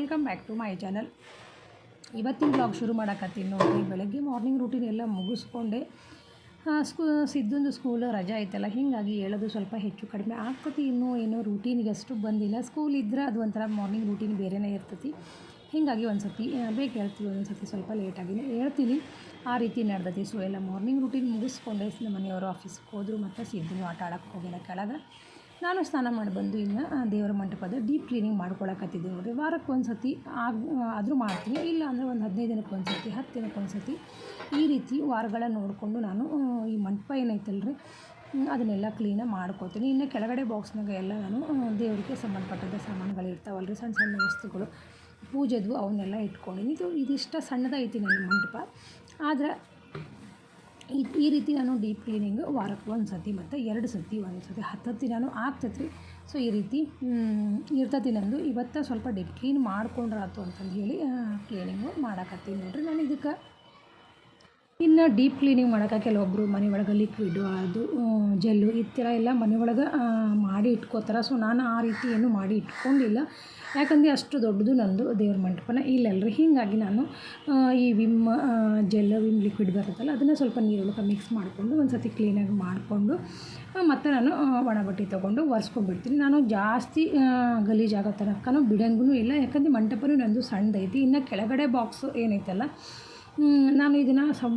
Welcome back to my channel. ಇವತ್ತಿನ blog ಶುರು ಮಾಡೋಕತ್ತೀನಿ ನೋಡಿ ಬೆಳಗ್ಗೆ ಮಾರ್ನಿಂಗ್ ರೂಟೀನ್ ಎಲ್ಲ ಮುಗಿಸ್ಕೊಂಡೆ. ಸ್ಕೂ ಸಿದ್ದೊಂದು ಸ್ಕೂಲ್ ರಜೆ ಐತಲ್ಲ, ಹೀಗಾಗಿ ಹೇಳೋದು ಸ್ವಲ್ಪ ಹೆಚ್ಚು ಕಡಿಮೆ ಆಗ್ತತಿ. ಇನ್ನೂ ಏನೋ ರೂಟೀನಿಗೆ ಅಷ್ಟು ಬಂದಿಲ್ಲ. ಸ್ಕೂಲ್ ಇದ್ರೆ ಅದು ಒಂಥರ ಮಾರ್ನಿಂಗ್ ರೂಟೀನ್ ಬೇರೆನೇ ಇರ್ತತಿ. ಹೀಗಾಗಿ ಒಂದು ಸರ್ತಿ ಬೇಕು ಹೇಳ್ತೀವಿ ಒಂದು ಸತಿ ಸ್ವಲ್ಪ ಲೇಟಾಗಿನೇ ಹೇಳ್ತೀನಿ. ಆ ರೀತಿ ನಡೆದತಿ. ಸೊ ಎಲ್ಲ ಮಾರ್ನಿಂಗ್ ರೂಟೀನ್ ಮುಗಿಸ್ಕೊಂಡೆ. ಮನೆಯವರು ಆಫೀಸ್ಗೆ ಹೋದರು ಮತ್ತು ಸಿದ್ದನು ಆಟ ಆಡೋಕ್ಕೆ ಹೋಗಿಲ್ಲ ಕೆಳಗೆ. ನಾನು ಸ್ನಾನ ಮಾಡಿ ಬಂದು ಇನ್ನು ದೇವರ ಮಂಟಪದ ಡೀಪ್ ಕ್ಲೀನಿಂಗ್ ಮಾಡ್ಕೊಳಕತ್ತಿದ್ದೆ ನೋಡಿರಿ. ವಾರಕ್ಕೆ ಒಂದು ಸತಿ ಆಗ ಆದರೂ ಮಾಡ್ತೀನಿ. ಇಲ್ಲ ಅಂದರೆ ಒಂದು ಹದಿನೈದು ದಿನಕ್ಕೆ ಒಂದು ಸತಿ ಹತ್ತು ದಿನಕ್ಕೆ ಒಂದು ಸತಿ ಈ ರೀತಿ ವಾರಗಳ ನೋಡಿಕೊಂಡು ನಾನು ಈ ಮಂಟಪ ಏನೈತಲ್ರಿ ಅದನ್ನೆಲ್ಲ ಕ್ಲೀನಾಗಿ ಮಾಡ್ಕೋತೀನಿ. ಇನ್ನು ಕೆಳಗಡೆ ಬಾಕ್ಸ್ನಾಗ ಎಲ್ಲ ನಾನು ದೇವರಿಗೆ ಸಂಬಂಧಪಟ್ಟದ ಸಾಮಾನುಗಳು ಇರ್ತಾವಲ್ಲ ರೀ ಸಣ್ಣ ಸಣ್ಣ ವಸ್ತುಗಳು, ಪೂಜೆದು ಅವನ್ನೆಲ್ಲ ಇಟ್ಕೊಂಡಿನಿ. ಇದು ಇದಿಷ್ಟ ಸಣ್ಣದೈತಿ ನನ್ನ ಮಂಟಪ. ಆದರೆ ಈ ಈ ರೀತಿ ನಾನು ಡೀಪ್ ಕ್ಲೀನಿಂಗ್ ವಾರಕ್ಕೆ ಒಂದು ಸತಿ ಮತ್ತು ಎರಡು ಸತಿ, ಒಂದು ಸತಿ, ಹತ್ತು ದಿನಾನು ಆಗ್ತೈತೆ ರೀ ಸೊ ಈ ರೀತಿ ಇರ್ತೈತಿ ನಂದು. ಇವತ್ತು ಸ್ವಲ್ಪ ಡೀಪ್ ಕ್ಲೀನ್ ಮಾಡ್ಕೊಂಡ್ರಾತು ಅಂತಂದು ಹೇಳಿ ಕ್ಲೀನಿಂಗು ಮಾಡಕತ್ತೀನಿ ನೋಡಿರಿ ನಾನು ಇದಕ್ಕೆ. ಇನ್ನು ಡೀಪ್ ಕ್ಲೀನಿಂಗ್ ಮಾಡೋಕೆ ಕೆಲವೊಬ್ಬರು ಮನೆ ಒಳಗೆ ಲಿಕ್ವಿಡು ಅದು ಜೆಲ್ಲು ಈ ಥರ ಎಲ್ಲ ಮನೆ ಒಳಗೆ ಮಾಡಿ ಇಟ್ಕೋತಾರೆ. ಸೊ ನಾನು ಆ ರೀತಿ ಏನು ಮಾಡಿ ಇಟ್ಕೊಂಡಿಲ್ಲ. ಯಾಕಂದರೆ ಅಷ್ಟು ದೊಡ್ಡದು ನಂದು ದೇವ್ರ ಮಂಟಪನ ಇಲ್ಲಲ್ರಿ ಹೀಗಾಗಿ ನಾನು ಈ ವಿಮ್ ಜೆಲ್ ವಿಮ್ ಲಿಕ್ವಿಡ್ ಬರುತ್ತಲ್ಲ, ಅದನ್ನು ಸ್ವಲ್ಪ ನೀರೊಳಗೆ ಮಿಕ್ಸ್ ಮಾಡಿಕೊಂಡು ಒಂದು ಸತಿ ಕ್ಲೀನಾಗಿ ಮಾಡಿಕೊಂಡು ಮತ್ತು ನಾನು ಒಣ ಬಟ್ಟೆ ತೊಗೊಂಡು ಒರೆಸ್ಕೊಂಡ್ಬಿಡ್ತೀನಿ. ನಾನು ಜಾಸ್ತಿ ಗಲೀಜಾಗೋ ತನಕನೂ ಬಿಡಂಗೂ ಇಲ್ಲ. ಯಾಕಂದರೆ ಮಂಟಪನೂ ನಂದು ಸಣ್ಣದೈತಿ. ಇನ್ನು ಕೆಳಗಡೆ ಬಾಕ್ಸು ಏನೈತಲ್ಲ ನಾನು ಇದನ್ನು ಸಂ,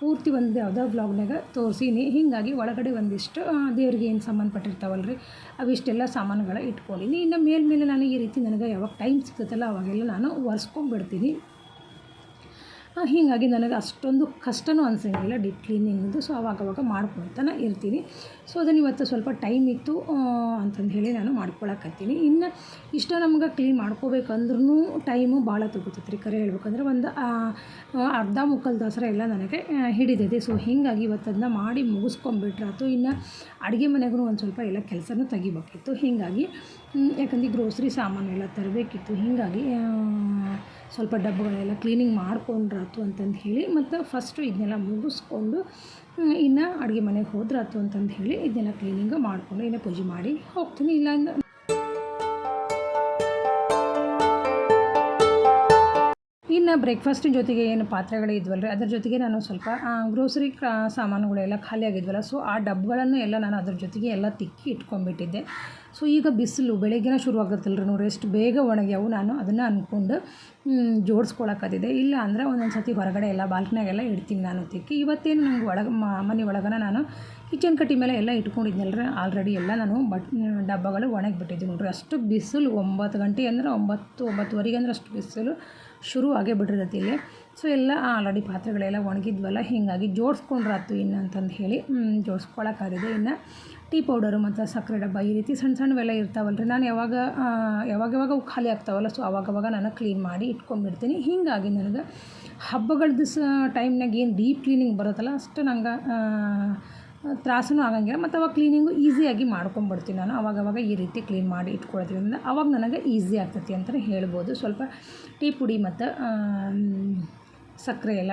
ಪೂರ್ತಿ ಒಂದು ಯಾವುದೋ ಬ್ಲಾಗ್ನಾಗ ತೋರಿಸೀನಿ. ಹೀಗಾಗಿ ಒಳಗಡೆ ಒಂದಿಷ್ಟು ದೇವ್ರಿಗೆ ಏನು ಸಂಬಂಧಪಟ್ಟಿರ್ತಾವಲ್ಲ ರೀ ಅವಿಷ್ಟೆಲ್ಲ ಸಾಮಾನುಗಳ ಇಟ್ಕೊಂಡಿನಿ ಇನ್ನು ಮೇಲ್ಮೇಲೆ ನಾನು ಈ ರೀತಿ ನನಗೆ ಯಾವಾಗ ಟೈಮ್ ಸಿಗ್ತೈತಲ್ಲ, ಅವಾಗೆಲ್ಲ ನಾನು ಒರೆಸ್ಕೊಂಡ್ಬಿಡ್ತೀನಿ. ಹೀಗಾಗಿ ನನಗೆ ಅಷ್ಟೊಂದು ಕಷ್ಟನೂ ಅನಿಸಂಗಿಲ್ಲ ಡೀಪ್ ಕ್ಲೀನಿಂಗ್ದು. ಸೊ ಅವಾಗವಾಗ ಮಾಡ್ಕೊಳ್ತಾನೆ ಇರ್ತೀನಿ. ಸೊ, ಅದನ್ನು ಇವತ್ತು ಸ್ವಲ್ಪ ಟೈಮ್ ಇತ್ತು ಅಂತಂದು ಹೇಳಿ ನಾನು ಮಾಡ್ಕೊಳಕತ್ತೀನಿ. ಇನ್ನು ಇಷ್ಟ ನಮ್ಗೆ ಕ್ಲೀನ್ ಮಾಡ್ಕೋಬೇಕಂದ್ರೂ ಟೈಮು ಭಾಳ ತಗೋತೈತೆ ರೀ ಕರೆ ಹೇಳ್ಬೇಕಂದ್ರೆ ಒಂದು ಅರ್ಧ ಮುಕ್ಕಲ್ ದಸರಾ ಎಲ್ಲ ನನಗೆ ಹಿಡಿದಿದೆ ಸೊ, ಹೀಗಾಗಿ ಇವತ್ತದನ್ನ ಮಾಡಿ ಮುಗಿಸ್ಕೊಂಬಿಟ್ರಾತು ಇನ್ನು ಅಡುಗೆ ಮನೆಗೂ ಒಂದು ಸ್ವಲ್ಪ ಎಲ್ಲ ಕೆಲಸನೂ ತೆಗಿಬೇಕಿತ್ತು. ಹೀಗಾಗಿ ಯಾಕಂದ್ರೆ ಗ್ರೋಸ್ರಿ ಸಾಮಾನು ಎಲ್ಲ ತರಬೇಕಿತ್ತು. ಹೀಗಾಗಿ ಸ್ವಲ್ಪ ಡಬ್ಬಗಳೆಲ್ಲ ಕ್ಲೀನಿಂಗ್ ಮಾಡ್ಕೊಂಡ್ರಾತು ಅಂತಂದು ಹೇಳಿ ಮತ್ತು ಫಸ್ಟು ಇದನ್ನೆಲ್ಲ ಮುಗಿಸ್ಕೊಂಡು ಇನ್ನು ಅಡುಗೆ ಮನೆಗೆ ಹೋದ್ರಾತು ಅಂತಂದು ಹೇಳಿ ಇದನ್ನೆಲ್ಲ ಕ್ಲೀನಿಂಗ್ ಮಾಡಿಕೊಂಡು ಇನ್ನು ಪೂಜೆ ಮಾಡಿ ಹೋಗ್ತೀನಿ. ಇಲ್ಲ ಇನ್ನು ಬ್ರೇಕ್ಫಾಸ್ಟಿನ ಜೊತೆಗೆ ಏನು ಪಾತ್ರೆಗಳಿದ್ವಲ್ಲ ರೀ ಅದ್ರ ಜೊತೆಗೆ ನಾನು ಸ್ವಲ್ಪ ಗ್ರೋಸರಿ ಸಾಮಾನುಗಳೆಲ್ಲ ಖಾಲಿ ಆಗಿದ್ವಲ್ಲ ಸೊ ಆ ಡಬ್ಗಳನ್ನು ಎಲ್ಲ ನಾನು ಅದ್ರ ಜೊತೆಗೆ ಎಲ್ಲ ತಿಕ್ಕಿ ಇಟ್ಕೊಂಡ್ಬಿಟ್ಟಿದ್ದೆ. ಸೊ ಈಗ ಬಿಸಿಲು ಬೆಳಗ್ಗೆನ ಶುರು ನೋಡಿ ಎಷ್ಟು ಬೇಗ ಒಣಗ್ಯಾವು ನಾನು ಅದನ್ನು ಅಂದ್ಕೊಂಡು ಜೋಡಿಸ್ಕೊಳಕತ್ತಿದೆ ಇಲ್ಲ ಅಂದರೆ ಒಂದೊಂದು ಸತಿ ಹೊರಗಡೆ ಎಲ್ಲ ಬಾಲ್ಕನಾಗೆಲ್ಲ ಇಡ್ತೀನಿ ನಾನು ತಿಕ್ಕಿ. ಇವತ್ತೇನು ನಂಗೆ ಒಳಗೆ ಮನೆ ಒಳಗನ ನಾನು ಕಿಚನ್ ಕಟ್ಟಿ ಮೇಲೆ ಎಲ್ಲ ಇಟ್ಕೊಂಡಿದ್ನಲ್ರಿ. ಆಲ್ರೆಡಿ ಎಲ್ಲ ನಾನು ಬಟ್ ಡಬ್ಬಗಳು ಒಣಗಿಬಿಟ್ಟಿದ್ದೆ ನೋಡ್ರಿ. ಅಷ್ಟು ಬಿಸಿಲು ಒಂಬತ್ತು ಗಂಟೆ ಅಂದ್ರೆ ಒಂಬತ್ತು, ಒಂಬತ್ತುವರೆಗೆ ಅಂದ್ರೆ ಅಷ್ಟು ಬಿಸಿಲು. ಶುರು ಆಗೇ ಬಿಟ್ಟಿರ್ತೈತಿ ಇಲ್ಲಿ. ಸೊ ಎಲ್ಲ ಆಲ್ರೆಡಿ ಪಾತ್ರೆಗಳೆಲ್ಲ ಒಣಗಿದ್ವಲ್ಲ ಹೀಗಾಗಿ ಜೋಡಿಸ್ಕೊಂಡ್ರಾತು ಇನ್ನು ಅಂತಂದು ಹೇಳಿ ಜೋಡಿಸ್ಕೊಳಕ್ಕಾಗಿದೆ ಇನ್ನು ಟೀ ಪೌಡರು ಮತ್ತು ಸಕ್ಕರೆ ಡಬ್ಬ ಈ ರೀತಿ ಸಣ್ಣ ಸಣ್ಣವೆಲ್ಲ ಇರ್ತಾವಲ್ಲ ರೀ ನಾನು ಯಾವಾಗ ಆ, ಯಾವಾಗ ಯಾವಾಗ ಅವು ಖಾಲಿ ಆಗ್ತಾವಲ್ಲ ಸೊ ಅವಾಗವಾಗ ನಾನು ಕ್ಲೀನ್ ಮಾಡಿ ಇಟ್ಕೊಂಡ್ಬಿಡ್ತೀನಿ. ಹೀಗಾಗಿ ನನಗೆ ಹಬ್ಬಗಳ ದಿವಸ ಟೈಮ್ನಾಗ ಏನು ಡೀಪ್ ಕ್ಲೀನಿಂಗ್ ಬರುತ್ತಲ್ಲ ಅಷ್ಟು ನಂಗೆ ತ್ರಾಸನೂ ಆಗಂಗಿಲ್ಲ, ಮತ್ತು ಅವಾಗ ಕ್ಲೀನಿಂಗು ಈಸಿಯಾಗಿ ಮಾಡ್ಕೊಂಬಿಡ್ತೀನಿ ನಾನು. ಅವಾಗವಾಗ ಈ ರೀತಿ ಕ್ಲೀನ್ ಮಾಡಿ ಇಟ್ಕೊಳ್ಳೋದ್ರಿಂದ ಅವಾಗ ನನಗೆ ಈಸಿ ಆಗ್ತೈತಿ ಅಂತಲೇ ಹೇಳ್ಬೋದು. ಸ್ವಲ್ಪ ಟೀ ಪುಡಿ ಮತ್ತು ಸಕ್ಕರೆ ಎಲ್ಲ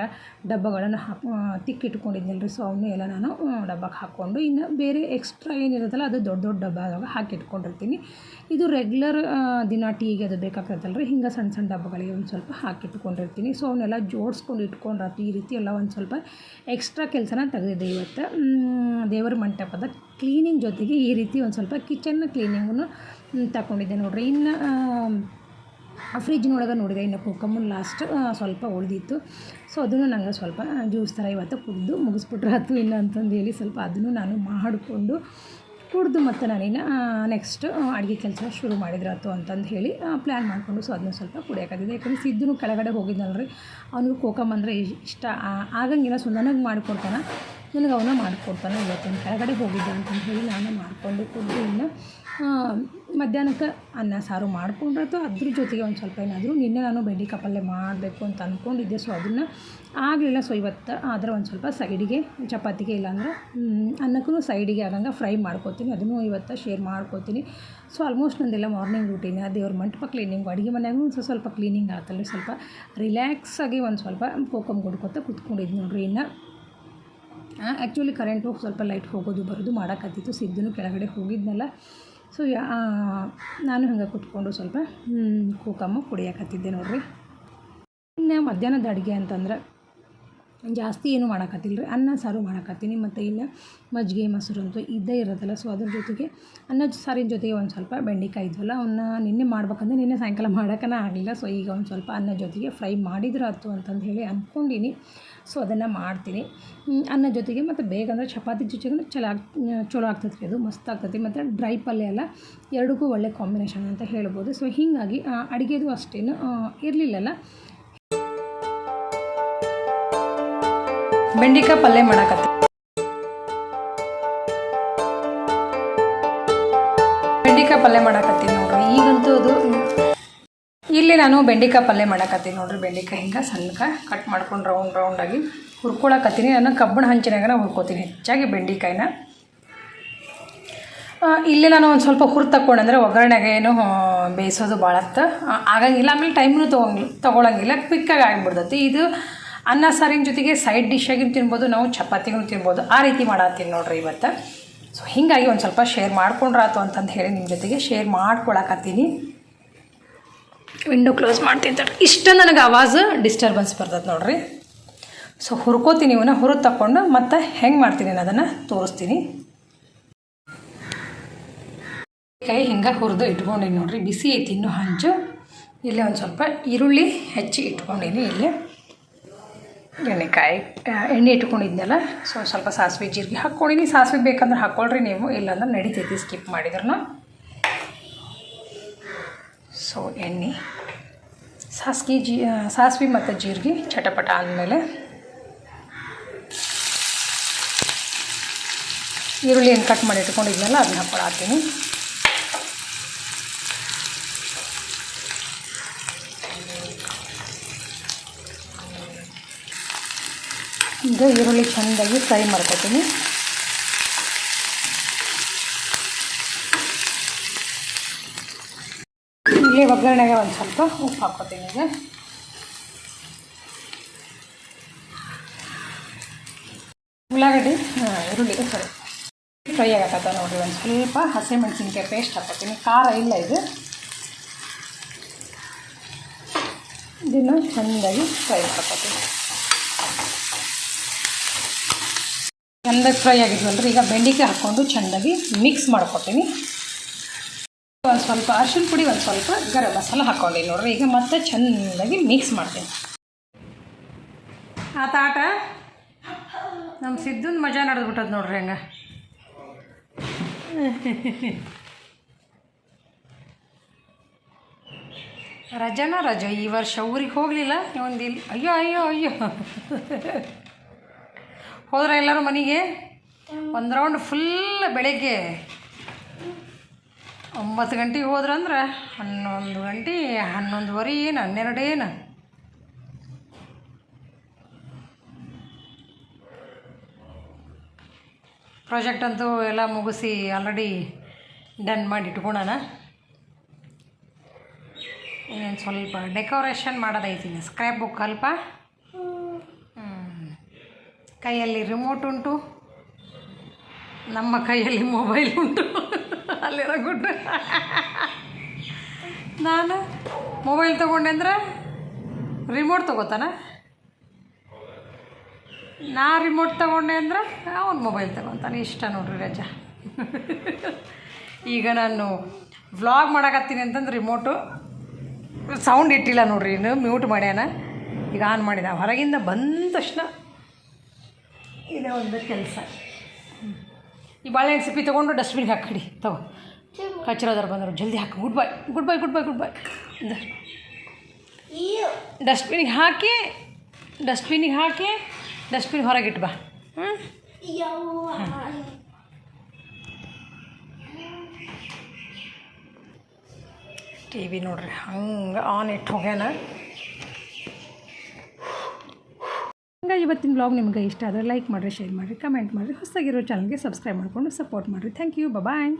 ಡಬ್ಬಗಳನ್ನು ಹಾಕಿ ತಿಕ್ಕಿಟ್ಕೊಂಡಿದ್ದೀನಿ ರೀ ಸೊ ಅವನ್ನೆಲ್ಲ ನಾನು ಡಬ್ಬಕ್ಕೆ ಹಾಕ್ಕೊಂಡು ಇನ್ನು ಬೇರೆ ಎಕ್ಸ್ಟ್ರಾ ಏನಿರುತ್ತಲ್ಲ, ಅದು ದೊಡ್ಡ ದೊಡ್ಡ ಡಬ್ಬದಾಗ ಹಾಕಿಟ್ಕೊಂಡಿರ್ತೀನಿ. ಇದು ರೆಗ್ಯುಲರ್ ದಿನ ಟೀಗೆ ಅದು ಬೇಕಾಗ್ತದಲ್ಲ ರೀ ಹಿಂಗೆ ಸಣ್ಣ ಸಣ್ಣ ಡಬ್ಬಗಳಿಗೆ ಒಂದು ಸ್ವಲ್ಪ ಹಾಕಿಟ್ಕೊಂಡಿರ್ತೀನಿ. ಸೊ ಅವನ್ನೆಲ್ಲ ಜೋಡಿಸ್ಕೊಂಡು ಇಟ್ಕೊಂಡ್ರಾತು ಈ ರೀತಿ ಎಲ್ಲ ಒಂದು ಸ್ವಲ್ಪ ಎಕ್ಸ್ಟ್ರಾ ಕೆಲಸನ ತೆಗೆದಿದ್ದೆ ಇವತ್ತು. ದೇವರ ಮಂಟಪದ ಕ್ಲೀನಿಂಗ್ ಜೊತೆಗೆ ಈ ರೀತಿ ಒಂದು ಸ್ವಲ್ಪ ಕಿಚನ್ನ ಕ್ಲೀನಿಂಗನ್ನು ತಗೊಂಡಿದ್ದೆ ನೋಡಿರಿ. ಇನ್ನು ಫ್ರಿಜ್ನೊಳಗೆ ನೋಡಿದೆ, ಇನ್ನು ಕೋಕಮ್ಮನ್ ಲಾಸ್ಟ್ ಸ್ವಲ್ಪ ಉಳಿದಿತ್ತು. ಸೊ ಅದನ್ನು ನಂಗೆ ಸ್ವಲ್ಪ ಜ್ಯೂಸ್ ಥರ ಇವತ್ತು ಕುಡಿದು ಮುಗಿಸ್ಬಿಟ್ರೆ. ಆಯ್ತು ಇಲ್ಲ ಅಂತಂದು ಹೇಳಿ ಸ್ವಲ್ಪ ಅದನ್ನು ನಾನು ಮಾಡಿಕೊಂಡು ಕುಡಿದು ಮತ್ತು ನಾನಿನ್ನು ನೆಕ್ಸ್ಟ್ ಅಡುಗೆ ಕೆಲಸ ಶುರು ಮಾಡಿದ್ರಾತು ಅಂತಂದು ಹೇಳಿ ಪ್ಲ್ಯಾನ್ ಮಾಡಿಕೊಂಡು ಸೊ ಅದನ್ನ ಸ್ವಲ್ಪ ಕುಡಿಯೋಕ್ಕಾಗಿದೆ ಯಾಕಂದರೆ ಸಿದ್ದನು ಕೆಳಗಡೆ ಹೋಗಿದ್ನಲ್ರಿ. ಅವನಿಗೆ ಕೋಕಮ್ ಅಂದರೆ ಇಷ್ಟ. ಆಗಂಗಿಲ್ಲ ಸೊ ನನಗೆ ಮಾಡಿಕೊಡ್ತಾನೆ. ನನಗೆ ಅವನ ಮಾಡಿಕೊಡ್ತಾನೆ ಇವತ್ತಿನ ಕೆಳಗಡೆ ಹೋಗಿದ್ದೆ ಅಂತಂದು ಹೇಳಿ ನಾನು ಮಾಡಿಕೊಂಡು ಕುಡ್ದು ಇನ್ನು ಮಧ್ಯಾಹ್ನಕ್ಕೆ ಅನ್ನ, ಸಾರು ಮಾಡ್ಕೊಂಡ್ರತು ಅದ್ರ ಜೊತೆಗೆ ಒಂದು ಸ್ವಲ್ಪ ಏನಾದರೂ ನಿನ್ನೆ ನಾನು ಬೆಂಡೆಕಾಯಿ ಮಾಡಬೇಕು ಅಂತ ಅಂದ್ಕೊಂಡಿದ್ದೆ ಸೊ ಅದನ್ನು ಆಗಲಿಲ್ಲ. ಸೊ ಇವತ್ತು ಆದರೆ ಒಂದು ಸ್ವಲ್ಪ ಸೈಡಿಗೆ ಚಪಾತಿಗೆ ಇಲ್ಲಾಂದ್ರೆ ಅನ್ನಕ್ಕೂ ಸೈಡಿಗೆ ಆಗಂಗೆ ಫ್ರೈ ಮಾಡ್ಕೋತೀನಿ. ಅದನ್ನು ಇವತ್ತು ಶೇರ್ ಮಾಡ್ಕೋತೀನಿ. ಸೊ ಆಲ್ಮೋಸ್ಟ್ ನಂದೆಲ್ಲ ಮಾರ್ನಿಂಗ್ ರೂಟೀನ್ ದೇವ್ರ ಮಂಟಪ ಕ್ಲೀನಿಂಗ್ ಅಡುಗೆ ಮನೆಯಾಗೂ ಒಂದು ಸ್ವಲ್ಪ ಕ್ಲೀನಿಂಗ್ ಆತಲ್ಲ ಸ್ವಲ್ಪ ರಿಲ್ಯಾಕ್ಸಾಗಿ ಒಂದು ಸ್ವಲ್ಪ ಕೋಕಮ್ ಗುಡ್ಕೋತ ಕುತ್ಕೊಂಡಿದ್ದು ನೋಡ್ರಿ ಇನ್ನು. ಆ್ಯಕ್ಚುಲಿ ಕರೆಂಟು ಸ್ವಲ್ಪ ಲೈಟ್ ಹೋಗೋದು, ಬರೋದು ಮಾಡೋಕ್ಕತ್ತಿತ್ತು ಸಿದ್ದನು ಕೆಳಗಡೆ ಹೋಗಿದ್ನಲ್ಲ. ಸೊ ಯಾ ನಾನು ಹಂಗೆ ಕುತ್ಕೊಂಡು ಸ್ವಲ್ಪ ಕೂಕಮ್ಮ ಕುಡಿಯಕತ್ತಿದ್ದೆ ನೋಡಿರಿ. ಇನ್ನು ಮಧ್ಯಾಹ್ನದ ಅಡುಗೆ ಅಂತಂದ್ರೆ ಜಾಸ್ತಿ ಏನು ಮಾಡಕತ್ತಿಲ್ಲ ರೀ. ಅನ್ನ, ಸಾರು ಮಾಡಕತ್ತೀನಿ. ಮತ್ತು ಇನ್ನು ಮಜ್ಜಿಗೆ, ಮೊಸರು ಅಂತೂ ಇದ್ದೇ ಇರೋದಲ್ಲ ಸೊ ಅದ್ರ ಜೊತೆಗೆ ಅನ್ನ, ಸಾರಿನ ಜೊತೆಗೆ ಒಂದು ಸ್ವಲ್ಪ ಬೆಂಡೆಕಾಯಿ ಇದ್ವಲ್ಲ, ಅವನ್ನ ನಿನ್ನೆ ಮಾಡ್ಬೇಕಂದ್ರೆ ನಿನ್ನೆ ಸಾಯಂಕಾಲ ಮಾಡೋಕ್ಕನ ಆಗಲಿಲ್ಲ. ಸೊ ಈಗ ಒಂದು ಸ್ವಲ್ಪ ಅನ್ನ ಜೊತೆಗೆ ಫ್ರೈ ಮಾಡಿದ್ರೆ ಆಯ್ತು ಅಂತಂದು ಹೇಳಿ ಅಂದ್ಕೊಂಡೀನಿ ಸೊ ಅದನ್ನು ಮಾಡ್ತೀನಿ. ಅನ್ನ ಜೊತೆಗೆ ಮತ್ತು ಬೇಗ ಅಂದರೆ ಚಪಾತಿ ಜೊತೆಗೆ ಚಲೋ ಆಗ್, ಚಲೋ ಆಗ್ತದೆ ರೀ ಅದು. ಮಸ್ತ್ ಆಗ್ತೈತಿ. ಮತ್ತು ಡ್ರೈ ಪಲ್ಯ ಎಲ್ಲ ಎರಡಕ್ಕೂ ಒಳ್ಳೆ ಕಾಂಬಿನೇಷನ್ ಅಂತ ಹೇಳ್ಬೋದು. ಸೊ ಹೀಗಾಗಿ ಅಡುಗೆದು ಅಷ್ಟೇನು ಇರಲಿಲ್ಲಲ್ಲ. ಬೆಂಡಿಕಾಯಿ ಪಲ್ಯ ಮಾಡಕತ್ತೆ. ಬೆಂಡಿಕಾಯಿ ಪಲ್ಯ ಮಾಡಕತ್ತೀನಿ ನೋಡ್ರಿ. ಈಗಂತೂ ಅದು ಇಲ್ಲಿ ನಾನು ಬೆಂಡಿಕಾಯಿ ಪಲ್ಯ ಮಾಡಕತ್ತೀನಿ ನೋಡ್ರಿ. ಬೆಂಡಿಕಾಯಿ ಹಿಂಗೆ ಸಣ್ಣಕ ಕಟ್ ಮಾಡ್ಕೊಂಡು ರೌಂಡ್ ರೌಂಡಾಗಿ ಹುರ್ಕೊಳಕತ್ತೀನಿ. ನಾನು ಕಬ್ಬಣ ಹಂಚಿನಾಗನ ಹುರ್ಕೋತೀನಿ ಹೆಚ್ಚಾಗಿ ಬೆಂಡಿಕಾಯಿನ. ಇಲ್ಲಿ ನಾನು ಒಂದು ಸ್ವಲ್ಪ ಹುರು ತಗೊಂಡಂದ್ರೆ ಒಗ್ಗರಣೆಗೆ ಏನು ಬೇಯಿಸೋದು ಭಾಳ ಆಗಂಗಿಲ್ಲ. ಆಮೇಲೆ ಟೈಮ್ನು ತೊಗೊಂಗಿಲ್ಲ ತೊಗೊಳಂಗಿಲ್ಲ. ಕ್ವಿಕ್ಕಾಗಿ ಆಗಿಬಿಡ್ತೈತಿ. ಇದು ಅನ್ನ ಸಾರಿನ ಜೊತೆಗೆ ಸೈಡ್ ಡಿಶ್ಶಾಗಿ ತಿನ್ಬೋದು, ನಾವು ಚಪಾತಿಗೂ ತಿನ್ಬೋದು. ಆ ರೀತಿ ಮಾಡತ್ತೀನಿ ನೋಡ್ರಿ ಇವತ್ತು. ಸೊ ಹೀಗಾಗಿ ಒಂದು ಸ್ವಲ್ಪ ಶೇರ್ ಮಾಡ್ಕೊಂಡ್ರಾತು ಅಂತಂದು ಹೇಳಿ ನಿಮ್ಮ ಜೊತೆಗೆ ಶೇರ್ ಮಾಡ್ಕೊಳಕತ್ತೀನಿ. ವಿಂಡೋ ಕ್ಲೋಸ್ ಮಾಡ್ತೀನಿ ತಡ್ರಿ. ಇಷ್ಟ ನನಗೆ ಆವಾಜ್ ಡಿಸ್ಟರ್ಬೆನ್ಸ್ ಬರ್ತದೆ ನೋಡ್ರಿ. ಸೊ ಹುರ್ಕೋತೀನಿ ಇವನ್ನ ಹುರಿದು ತಗೊಂಡು ಮತ್ತೆ ಹೆಂಗೆ ಮಾಡ್ತೀನಿ ಅನ್ನೋದನ್ನು ತೋರಿಸ್ತೀನಿ. ಕೈ ಹಿಂಗೆ ಹುರಿದು ಇಟ್ಕೊಂಡಿನಿ ನೋಡ್ರಿ. ಬಿಸಿ ಐತಿ, ಇನ್ನೂ ಹಂಚು. ಇಲ್ಲೇ ಒಂದು ಸ್ವಲ್ಪ ಈರುಳ್ಳಿ ಹೆಚ್ಚಿ ಇಟ್ಕೊಂಡಿನಿ ಇಲ್ಲೇ. ಎಣ್ಣೆಕಾಯಿ ಎಣ್ಣೆ ಇಟ್ಕೊಂಡಿದ್ನಲ್ಲ, ಸೊ ಸ್ವಲ್ಪ ಸಾಸಿವೆ ಜೀರಿಗೆ ಹಾಕ್ಕೊಂಡಿನಿ. ಸಾಸಿವೆ ಬೇಕಂದ್ರೆ ಹಾಕ್ಕೊಳ್ರಿ ನೀವು, ಇಲ್ಲಾಂದ್ರೆ ನಡಿತೈತಿ ಸ್ಕಿಪ್ ಮಾಡಿದ್ರು ಸೊ ಎಣ್ಣೆ, ಸಾಸಿಗೆ ಜೀ ಸಾಸಿವೆ ಮತ್ತು ಜೀರಿಗೆ ಚಟಪಟ ಆದಮೇಲೆ ಈರುಳ್ಳಿ ಏನು ಕಟ್ ಮಾಡಿ ಇಟ್ಕೊಂಡಿದ್ನಲ್ಲ, ಅದನ್ನ ಹಾಕ್ಕೊಳತ್ತೀನಿ. ಈಗ ಈರುಳ್ಳಿ ಚೆಂದಾಗಿ ಫ್ರೈ ಮಾಡ್ಕೊತೀನಿ. ಇಲ್ಲಿ ಒಗ್ಗರಣೆಗೆ ಒಂದು ಸ್ವಲ್ಪ ಉಪ್ಪು ಹಾಕ್ಕೊತೀನಿ ಈಗ. ಉಳ್ಳಾಗಡ್ಡಿ ಈರುಳ್ಳಿ ಸರಿ ಫ್ರೈ ಆಗತ್ತ ನೋಡಿರಿ, ಒಂದು ಸ್ವಲ್ಪ ಹಸಿಮೆಣಸಿನ್ಕಾಯಿ ಪೇಸ್ಟ್ ಹಾಕ್ಕೊತೀನಿ. ಖಾರ ಇಲ್ಲ ಇದು. ಇದನ್ನು ಚೆಂದಾಗಿ ಫ್ರೈ ಮಾಡ್ಕೊತೀನಿ. ಚೆಂದಾಗಿ ಫ್ರೈ ಆಗಿದ್ವಲ್ರಿ ಈಗ ಬೆಂಡಿಕಾಯಿ ಹಾಕ್ಕೊಂಡು ಚೆಂದಾಗಿ ಮಿಕ್ಸ್ ಮಾಡ್ಕೊತೀನಿ. ಒಂದು ಸ್ವಲ್ಪ ಅರ್ಶಿನ ಪುಡಿ, ಒಂದು ಸ್ವಲ್ಪ ಗರಂ ಮಸಾಲ ಹಾಕ್ಕೊಂಡಿನಿ ನೋಡ್ರಿ. ಈಗ ಮತ್ತೆ ಚೆಂದಾಗಿ ಮಿಕ್ಸ್ ಮಾಡ್ತೀನಿ. ಆ ತಾಟ ನಮ್ಮ ಸಿದ್ಧನ ಮಜಾ ನಡೆದ್ಬಿಟ್ಟದ ನೋಡ್ರಿ ಹಂಗ. ರಜಾನ ರಜ, ಈ ವರ್ಷ ಊರಿಗೆ ಹೋಗಲಿಲ್ಲ. ಒಂದು ಇಲ್ಲಿ ಅಯ್ಯೋ ಅಯ್ಯೋ ಅಯ್ಯೋ. ಹೋದ್ರ ಎಲ್ಲರೂ ಮನೆಗೆ? ಒಂದು ರೌಂಡ್ ಫುಲ್ ಬೆಳಗ್ಗೆ. ಒಂಬತ್ತು ಗಂಟೆಗೆ ಹೋದ್ರಂದ್ರೆ ಹನ್ನೊಂದು ಗಂಟೆ ಹನ್ನೊಂದುವರೆ ಏನು ಹನ್ನೆರಡು ಏನು? ಪ್ರಾಜೆಕ್ಟ್ ಅಂತೂ ಎಲ್ಲ ಮುಗಿಸಿ ಆಲ್ರೆಡಿ ಡನ್ ಮಾಡಿ ಇಟ್ಕೊಳೋಣ ಇನ್ನೊಂದು ಸ್ವಲ್ಪ ಡೆಕೋರೇಷನ್ ಮಾಡೋದೈತಿ ಸ್ಕ್ರ್ಯಾಪ್ ಬುಕ್ ಅಲ್ಪ. ಕೈಯಲ್ಲಿ ರಿಮೋಟ್ ಉಂಟು. ನಮ್ಮ ಕೈಯಲ್ಲಿ ಮೊಬೈಲ್ ಉಂಟು. ಅಲ್ಲಿರೋ ಗುಡ್ಡ. ನಾನು ಮೊಬೈಲ್ ತೊಗೊಂಡೆ ಅಂದ್ರೆ ರಿಮೋಟ್ ತೊಗೋತಾನ? ನಾ ರಿಮೋಟ್ ತಗೊಂಡೆ ಅಂದ್ರೆ ಅವನು ಮೊಬೈಲ್ ತಗೊತಾನೆ. ಇಷ್ಟ ನೋಡ್ರಿ ರಜ. ಈಗ ನಾನು ವ್ಲಾಗ್ ಮಾಡಕತ್ತೀನಿ ಅಂತಂದ್ರೆ ರಿಮೋಟು ಸೌಂಡ್ ಇಟ್ಟಿಲ್ಲ ನೋಡ್ರಿ. ಇನ್ನು ಮ್ಯೂಟ್ ಮಾಡ್ಯಾನ. ಈಗ ಆನ್ ಮಾಡಿದ. ಹೊರಗಿಂದ ಬಂದ ತಕ್ಷಣ ಇದೇ ಒಂದು ಕೆಲಸ. ಈ ಬಾಳೆಹಣ್ಣು ಸಿಪ್ಪಿ ತೊಗೊಂಡು ಡಸ್ಟ್ಬಿನ್ಗೆ ಹಾಕಿಡಿ ತಗೋ. ಕಚ್ಚಿರೋದಾರ ಬಂದರು. ಜಲ್ದಿ ಹಾಕಿ. Good bye good bye good bye good bye ಡಸ್ಟ್ಬಿನ್ಗೆ ಹಾಕಿ ಡಸ್ಟ್ಬಿನ್ನಿಗೆ ಹಾಕಿ ಡಸ್ಟ್ಬಿನ್ ಹೊರಗೆ ಇಟ್ಟು ಬಾ. ಹ್ಞೂ ಟಿ ವಿ ನೋಡ್ರಿ. ಹಂಗೆ ಆನ್ ಇಟ್ಟು ಹೋಗ್ಯಾನ ಹಂಗಾಗಿ ಇವತ್ತಿನ ಬ್ಲಾಗ್ ನಿಮ್ಗೆ ಇಷ್ಟ ಆದರೆ ಲೈಕ್ ಮಾಡಿರಿ ಶೇರ್ ಮಾಡಿರಿ ಕಮೆಂಟ್ ಮಾಡಿರಿ. ಹೊಸದಾಗಿರೋ ಚಾನಲ್ಗೆ ಸಬ್ಸ್ಕ್ರೈಬ್ ಮಾಡಿಕೊಂಡು ಸಪೋರ್ಟ್ ಮಾಡಿರಿ. Thank you bye